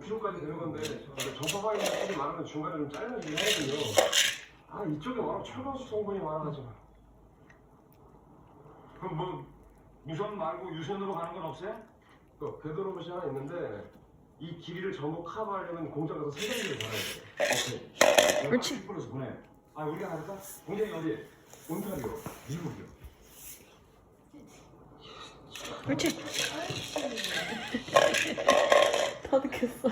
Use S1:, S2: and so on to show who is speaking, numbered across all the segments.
S1: 5kg까지 되는 건데 저파방이 소리 말하면 중간에 좀 잘라지긴 하거든요. 아 이쪽에 워낙 철강수 성분이 많아가지고.
S2: 그럼 뭐 무선 말고 유선으로 가는 건 없어요?
S1: 그 궤도로봇이 하나 있는데 이 길이를 전부 커버하려면 공장 가서 세단기를 달아야 돼.
S2: 오케이.
S3: 그렇지.
S2: 보내서 보내. 아 우리가 할까? 공장이 어디?
S1: 온타리오, 미국이요.
S3: 그렇지. 다 듣겠어.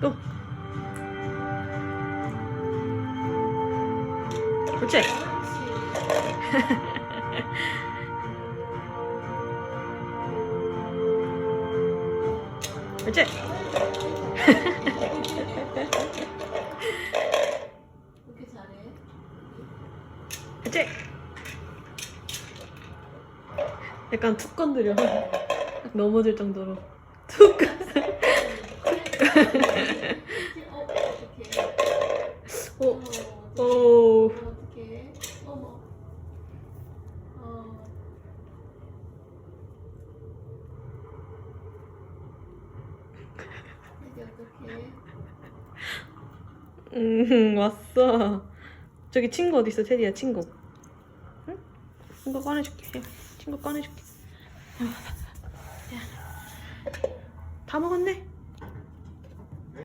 S3: 또. 그렇지. 그렇지. 그치? 약간 툭 건드려. 딱 넘어질 정도로. 툭.
S4: 어, 어떡해.
S3: 어,
S4: 어,
S3: 오.
S4: 어. 어떡해.
S3: 음, 왔어. 저기 친구 어디 있어, 테디야, 친구. 응? 친구 꺼내줄게. 친구 꺼내줄게. 다 먹었네?